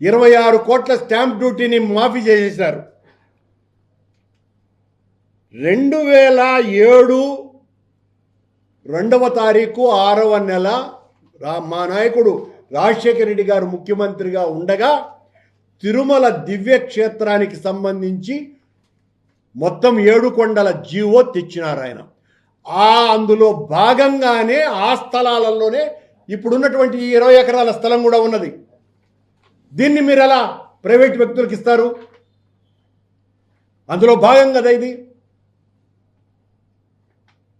ఇరవై ఆరు కోట్ల స్టాంప్ డ్యూటీని మాఫీ చేసేశారు. రెండు వేల ఏడు రెండవ తారీఖు ఆరవ నెల రా మా నాయకుడు రాజశేఖర రెడ్డి గారు ముఖ్యమంత్రిగా ఉండగా తిరుమల దివ్య క్షేత్రానికి సంబంధించి మొత్తం ఏడు కొండల జీవో తెచ్చినారు ఆయన. ఆ అందులో భాగంగానే ఆ స్థలాలలోనే ఇప్పుడున్నటువంటి ఇరవై ఎకరాల స్థలం కూడా ఉన్నది. దీన్ని మీరు ఎలా ప్రైవేట్ వ్యక్తులకు ఇస్తారు? అందులో భాగం కదా ఇది.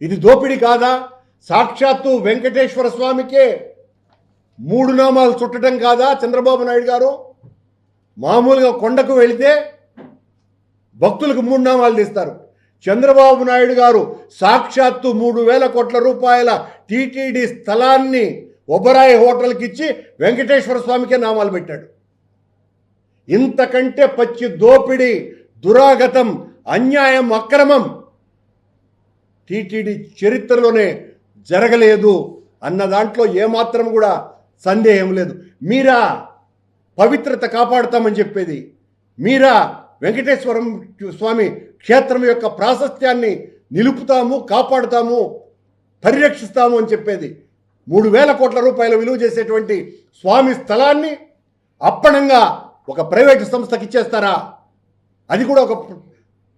ఇది దోపిడీ కాదా? సాక్షాత్తు వెంకటేశ్వర స్వామికే మూడు నామాలు చుట్టడం కాదా చంద్రబాబు నాయుడు గారు? మామూలుగా కొండకు వెళితే భక్తులకు మూడు నామాలు తీస్తారు. చంద్రబాబు నాయుడు గారు సాక్షాత్తు మూడు వేల కోట్ల రూపాయల టీటీడీ స్థలాన్ని ఒబరాయి హోటల్కి ఇచ్చి వెంకటేశ్వర స్వామికే నామాలు పెట్టాడు. ఇంతకంటే పచ్చి దోపిడీ దురాగతం అన్యాయం అక్రమం టీటీడీ చరిత్రలోనే జరగలేదు అన్న దాంట్లో ఏమాత్రం కూడా సందేహం లేదు. మీరా పవిత్రత కాపాడుతామని చెప్పేది. మీరా వెంకటేశ్వరం స్వామి క్షేత్రం యొక్క ప్రాశస్త్యాన్ని నిలుపుతాము కాపాడుతాము పరిరక్షిస్తాము అని చెప్పేది. మూడు వేల కోట్ల రూపాయల విలువ చేసేటువంటి స్వామి స్థలాన్ని అప్పణంగా ఒక ప్రైవేటు సంస్థకి ఇచ్చేస్తారా? అది కూడా ఒక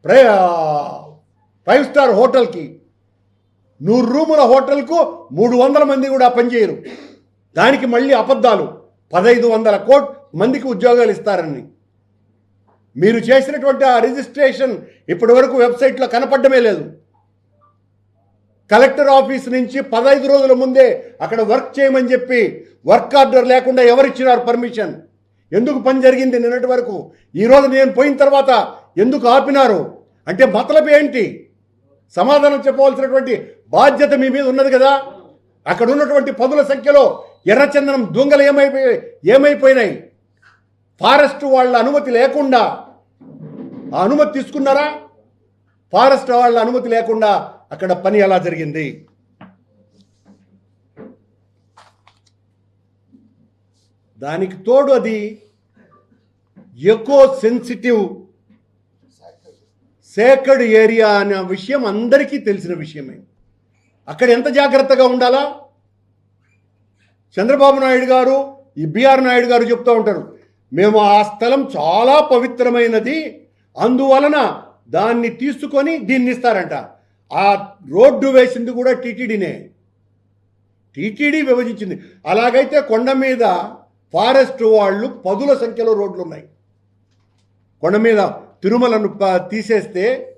ప్రై ఫైవ్ స్టార్ హోటల్కి. నూరు రూముల హోటల్కు మూడు వందల మంది కూడా పనిచేయరు. దానికి మళ్ళీ అబద్ధాలు. పదహైదు వందల కోట్ మందికి ఉద్యోగాలు ఇస్తారని. మీరు చేసినటువంటి ఆ రిజిస్ట్రేషన్ ఇప్పటి వరకు వెబ్సైట్లో కనపడమే లేదు. కలెక్టర్ ఆఫీస్ నుంచి పదహైదు రోజుల ముందే అక్కడ వర్క్ చేయమని చెప్పి వర్క్ ఆర్డర్ లేకుండా ఎవరిచ్చినారు పర్మిషన్? ఎందుకు పని జరిగింది నిన్నటి వరకు? ఈరోజు నేను పోయిన తర్వాత ఎందుకు ఆపినారు? అంటే మతలబు ఏంటి? సమాధానం చెప్పవలసినటువంటి బాధ్యత మీ మీద ఉన్నది కదా? అక్కడ ఉన్నటువంటి పదుల సంఖ్యలో ఎర్రచందనం దొంగలు ఏమైపోయి ఏమైపోయినాయి? ఫారెస్ట్ వాళ్ళ అనుమతి లేకుండా ఆ అనుమతి తీసుకున్నారా? ఫారెస్ట్ వాళ్ళ అనుమతి లేకుండా అక్కడ పని ఎలా జరిగింది? దానికి తోడు అది ఎకో సెన్సిటివ్ సేకర్డ్ ఏరియా అనే విషయం అందరికీ తెలిసిన విషయమే. అక్కడ ఎంత జాగ్రత్తగా ఉండాలా? చంద్రబాబు నాయుడు గారు ఈ బిఆర్ నాయుడు గారు చెప్తూ ఉంటారు మేము ఆ స్థలం చాలా పవిత్రమైనది అందువలన దాన్ని తీసుకొని దీన్ని ఇస్తారంట. ఆ రోడ్డు వేసింది కూడా టీటీడీనే. టీటీడీ విభజించింది. అలాగైతే కొండ మీద ఫారెస్ట్ వాళ్ళు పదుల సంఖ్యలో రోడ్లు ఉన్నాయి కొండ మీద తిరుమలను తీసేస్తే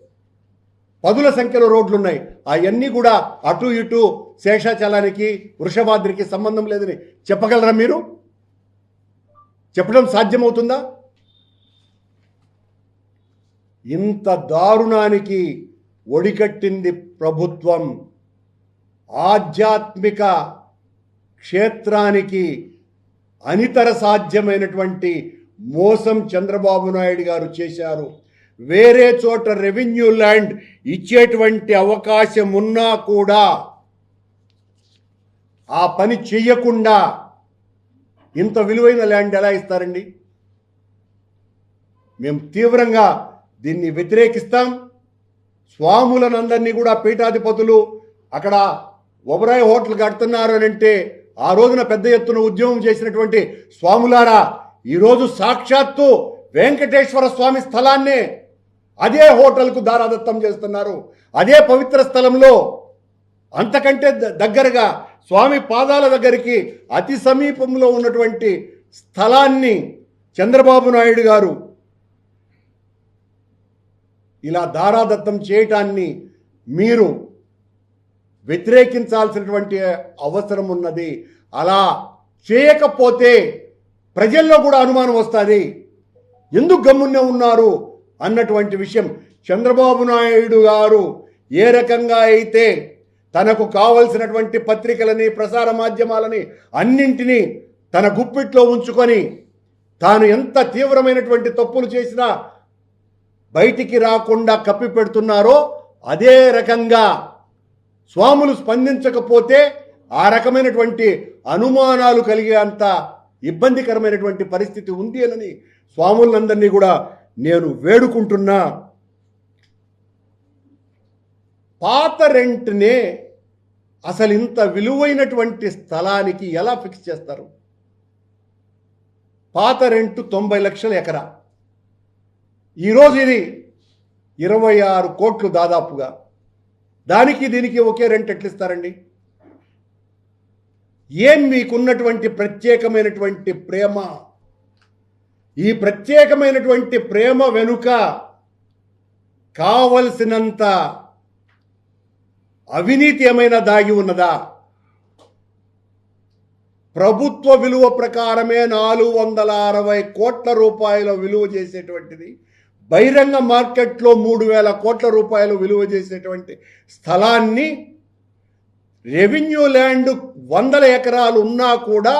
పదుల సంఖ్యలో రోడ్లు ఉన్నాయి అవన్నీ కూడా అటు ఇటు శేషాచలానికి వృషభాద్రికి సంబంధం లేదని చెప్పగలరా మీరు? చెప్పడం సాధ్యమవుతుందా? ఇంత దారుణానికి ఒడికట్టింది ప్రభుత్వం. ఆధ్యాత్మిక క్షేత్రానికి అనితర సాధ్యమైనటువంటి మోసం చంద్రబాబు నాయుడు గారు చేశారు. వేరే చోట రెవెన్యూ ల్యాండ్ ఇచ్చేటువంటి అవకాశం ఉన్నా కూడా ఆ పని చెయ్యకుండా ఇంత విలువైన ల్యాండ్ ఎలా ఇస్తారండి? మేము తీవ్రంగా దీన్ని వ్యతిరేకిస్తాం. స్వాములనందరినీ కూడా పీఠాధిపతులు అక్కడ ఒబరాయ్ హోటల్ కడుతున్నారు అని అంటే ఆ రోజున పెద్ద ఎత్తున ఉద్యమం చేసినటువంటి స్వాములారా ఈరోజు సాక్షాత్తు వెంకటేశ్వర స్వామి స్థలాన్నే అదే హోటల్కు దారాదత్తం చేస్తున్నారు. అదే పవిత్ర స్థలంలో అంతకంటే ద- దగ్గరగా స్వామి పాదాల దగ్గరికి అతి సమీపంలో ఉన్నటువంటి స్థలాన్ని చంద్రబాబు నాయుడు గారు ఇలా దారాదత్తం చేయటాన్ని మీరు వ్యతిరేకించాల్సినటువంటి అవసరం ఉన్నది. అలా చేయకపోతే ప్రజల్లో కూడా అనుమానం వస్తుంది. ఎందుకు గమ్మునే ఉన్నారు అన్నటువంటి విషయం చంద్రబాబు నాయుడు గారు ఏ రకంగా అయితే తనకు కావలసినటువంటి పత్రికలని ప్రసార మాధ్యమాలని అన్నింటినీ తన గుప్పిట్లో ఉంచుకొని తాను ఎంత తీవ్రమైనటువంటి తప్పులు చేసినా బయటికి రాకుండా కప్పి పెడుతున్నారో అదే రకంగా స్వాములు స్పందించకపోతే ఆ రకమైనటువంటి అనుమానాలు కలిగే అంత ఇబ్బందికరమైనటువంటి పరిస్థితి ఉంది అని స్వాములందరినీ కూడా నేను వేడుకుంటున్నా. పాత రెంట్నే అసలు ఇంత విలువైనటువంటి స్థలానికి ఎలా ఫిక్స్ చేస్తారు? పాత రెంటు తొంభై లక్షల ఎకరా. ఈరోజు ఇది ఇరవై ఆరు కోట్లు దాదాపుగా. దానికి దీనికి ఒకే రెంట్ ఎట్లా ఇస్తారండి ఏం మీకున్నటువంటి ప్రత్యేకమైనటువంటి ప్రేమ? ఈ ప్రత్యేకమైనటువంటి ప్రేమ వెనుక కావలసినంత అవినీతి ఏమైనా దాగి ఉన్నదా? ప్రభుత్వ విలువ ప్రకారమే నాలుగు వందల అరవై కోట్ల రూపాయల విలువ చేసేటువంటిది. బహిరంగ మార్కెట్లో మూడు వేల కోట్ల రూపాయలు విలువ చేసేటువంటి స్థలాన్ని రెవెన్యూ ల్యాండ్ వందల ఎకరాలు ఉన్నా కూడా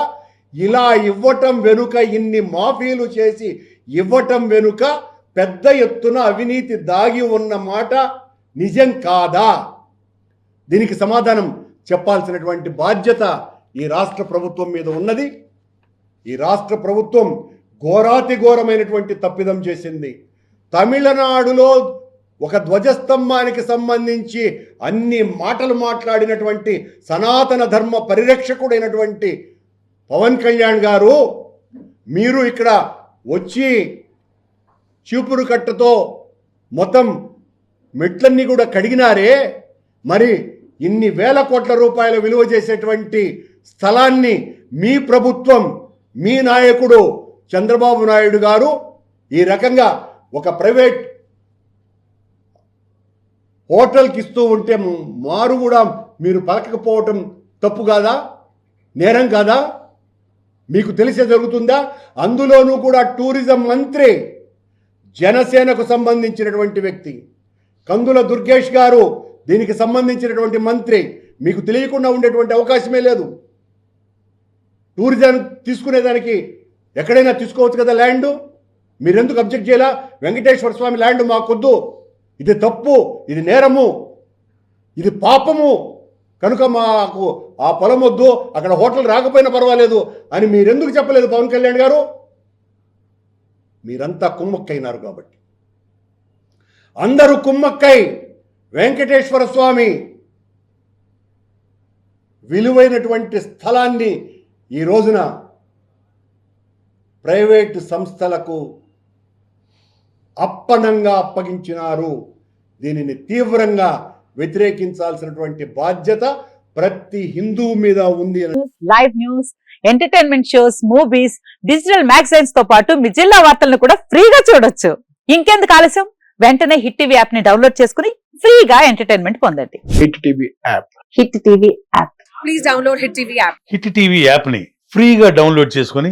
ఇలా ఇవ్వటం వెనుక ఇన్ని మాఫీలు చేసి ఇవ్వటం వెనుక పెద్ద ఎత్తున అవినీతి దాగి ఉన్న మాట నిజం కాదా? దీనికి సమాధానం చెప్పాల్సినటువంటి బాధ్యత ఈ రాష్ట్ర ప్రభుత్వం మీద ఉన్నది. ఈ రాష్ట్ర ప్రభుత్వం ఘోరాతి ఘోరమైనటువంటి తప్పిదం చేసింది. తమిళనాడులో ఒక ధ్వజస్తంభానికి సంబంధించి అన్ని మాటలు మాట్లాడినటువంటి సనాతన ధర్మ పరిరక్షకుడైనటువంటి పవన్ కళ్యాణ్ గారు మీరు ఇక్కడ వచ్చి చీపురు కట్టతో మొత్తం మెట్లన్నీ కూడా కడిగినారే. మరి ఇన్ని వేల కోట్ల రూపాయల విలువ చేసేటువంటి స్థలాన్ని మీ ప్రభుత్వం మీ నాయకుడు చంద్రబాబు నాయుడు గారు ఈ రకంగా ఒక ప్రైవేట్ హోటల్కి ఇస్తూ ఉంటే మారు కూడా మీరు పలకకపోవటం తప్పు కాదా? నేరం కాదా? మీకు తెలిసే జరుగుతుందా? అందులోనూ కూడా టూరిజం మంత్రి జనసేనకు సంబంధించినటువంటి వ్యక్తి. కందుల దుర్గేష్ గారు దీనికి సంబంధించినటువంటి మంత్రి. మీకు తెలియకుండా ఉండేటువంటి అవకాశమే లేదు. టూరిజం తీసుకునేదానికి ఎక్కడైనా తీసుకోవచ్చు కదా ల్యాండ్? మీరెందుకు అబ్జెక్ట్ చేయాలా? వెంకటేశ్వర స్వామి ల్యాండ్ మాకొద్దు. ఇది తప్పు ఇది నేరము ఇది పాపము. కనుక మాకు ఆ పొలం వద్దు అక్కడ హోటల్ రాకపోయినా పర్వాలేదు అని మీరెందుకు చెప్పలేదు పవన్ కళ్యాణ్ గారు? మీరంతా కుమ్మక్కైనారు కాబట్టి. అందరూ కుమ్మక్కై. వెంకటేశ్వర స్వామి విలువైనటువంటి స్థలాన్ని ఈ రోజున ప్రైవేటు సంస్థలకు అప్పనంగా అప్పగించినారు. దీనిని తీవ్రంగా వ్యతిరేకించాల్సినటువంటి బాధ్యత ప్రతి హిందువు మీద ఉంది live news entertainment shows movies digital మ్యాగజైన్స్తో పాటు మీ జిల్లా వార్తలను కూడా ఫ్రీగా చూడొచ్చు. ఇంకెందుకు ఆలస్యం? వెంటనే హిట్ టీవీ యాప్ని డౌన్లోడ్ చేసుకుని ఫ్రీగా ఎంటర్టైన్మెంట్ పొందండి. Hit TV app hit TV app please download Hit TV app. Hit TV యాప్ని ఫ్రీగా డౌన్లోడ్ చేసుకొని